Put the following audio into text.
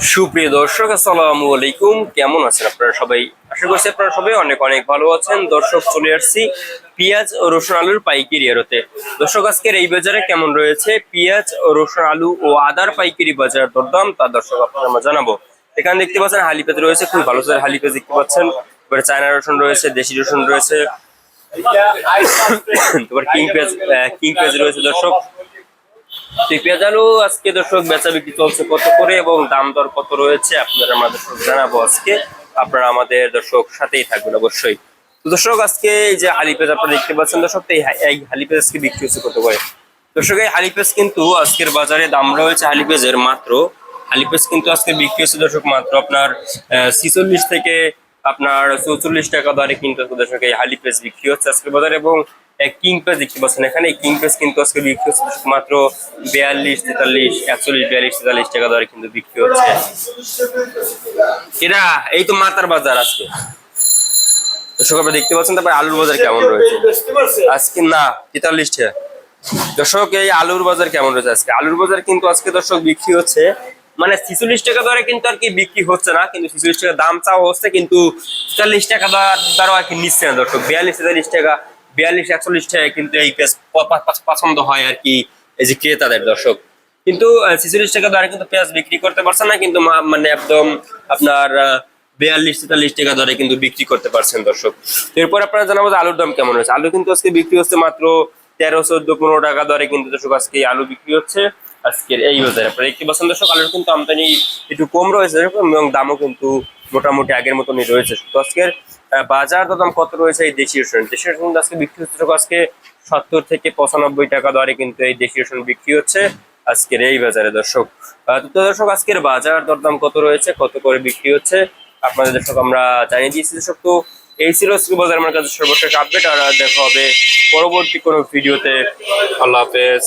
সুপ্রিয় দর্শক, আসসালামু আলাইকুম। কেমন আছেন আপনারা সবাই? আশা করছি আপনারা সবাই অনেক অনেক ভালো আছেন। দর্শক, চলে আসছি পেঁয়াজ ও রসুন আলুর পাইকারি আড়তে দর্শক, আজকের এই বাজারে কেমন রয়েছে? পেঁয়াজ ও রসুন আলু ও আদার পাইকারি বাজার দরদাম, তা দর্শক আপনারা আমরা জানাব। এখানে দেখতে পাচ্ছেন হালি পেঁয়াজ রয়েছে খুব ভালো হালি পেঁয়াজ দেখতে পাচ্ছেন। এবারে চায়না রসুন রয়েছে, দেশি রসুন রয়েছে। তারপর কিং পেঁয়াজ কিং পেঁয়াজ রয়েছে দর্শক। তো পেঁয়াজ আলু আজকে দর্শক চলছে কত করে এবং দাম দর কত রয়েছে আপনারা দর্শক জানাব আজকে। আপনারা আমাদের দর্শক সাথেই থাকবেন অবশ্যই। দর্শক, আজকে এই যে হালি পেঁয়াজ আপনারা দেখতে পাচ্ছেন, দর্শক এই হালি পেঁয়াজ বিক্রি হচ্ছে কত করে? দর্শক, এই হালি পেঁয়াজ কিন্তু আজকের বাজারে দাম রয়েছে হালি পেঁয়াজের মাত্র হালি পেঁয়াজ কিন্তু আজকে বিক্রি হচ্ছে দর্শক মাত্র আপনার ছিচল্লিশ থেকে আপনার চৌচল্লিশ টাকা দরে আজকে দর্শক এই হালি পেঁয়াজ বিক্রি হচ্ছে আজকের বাজারে এবং কিং পেজ দেখতে পাচ্ছেন এখানে কিং পেজ কিন্তু আজকে বিক্রি হচ্ছে মাত্র বিয়াল্লিশ, তেতাল্লিশ, একচল্লিশ, বিয়াল্লিশ, তেতাল্লিশ টাকা দরে কিন্তু বিক্রি হচ্ছে। এরা, এই তো মাতার বাজার আজকে। দর্শক, আপনারা দেখতে পাচ্ছেন, তারপরে আলুর বাজার কেমন রয়েছে? আজকে না, তেতাল্লিশ টাকা। দর্শক, এই আলুর বাজার কেমন রয়েছে আজকে? আলুর বাজার কিন্তু আজকে দর্শক বিক্রি হচ্ছে মানে ছিচল্লিশ টাকা দরে কিন্তু আর কি বিক্রি হচ্ছে না, কিন্তু ছিচল্লিশ টাকা দাম চাওয়া হচ্ছে, কিন্তু চল্লিশ টাকা দ্বারা আর কি নিচ্ছে না দর্শক। বিয়াল্লিশ তেতাল্লিশ টাকা, বিয়াল্লিশ, একচল্লিশ টাকা কিন্তু এই পেঁয়াজ পছন্দ হয় আর কি এই যে ক্রেতাদের দর্শক। কিন্তু ছিচল্লিশ টাকা দরে কিন্তু পেঁয়াজ বিক্রি করতে পারছে না, কিন্তু মানে একদম আপনার বিয়াল্লিশ তেতাল্লিশ টাকা দরে কিন্তু বিক্রি করতে পারছেন দর্শক। এরপর আপনারা জানাব যে আলুর দাম কেমন হচ্ছে আলু কিন্তু আজকে বিক্রি হচ্ছে মাত্র তেরো, চোদ্দ, পনেরো টাকা দরে কিন্তু দর্শক আজকে আলু বিক্রি হচ্ছে। আজকের এই বাজারে। আপনারা একটি পাচ্ছেন দর্শক আলুর কিন্তু আমদানি একটু কম রয়েছে, এবং দামও কিন্তু মোটামুটি আগের মতনই রয়েছে। তো আজকের বাজার দাম কত রয়েছে এই দেশীয় রসুন দেশি রসুন আজকে বিক্রি হচ্ছে আজকে সত্তর থেকে পঁচানব্বই টাকা দরে কিন্তু এই দেশি রসুন বিক্রি হচ্ছে আজকের এই বাজারে দর্শক। দর্শক, আজকের বাজার দরদাম কত রয়েছে, কত করে বিক্রি হচ্ছে, আপনাদের দর্শক আমরা জানিয়ে দিয়েছি দর্শক। তো এই ছিল আজকে বাজার, আমার কাছে সর্বশেষ আপডেট, আর দেখা হবে পরবর্তী কোনো ভিডিওতে। আল্লাহ হাফেজ।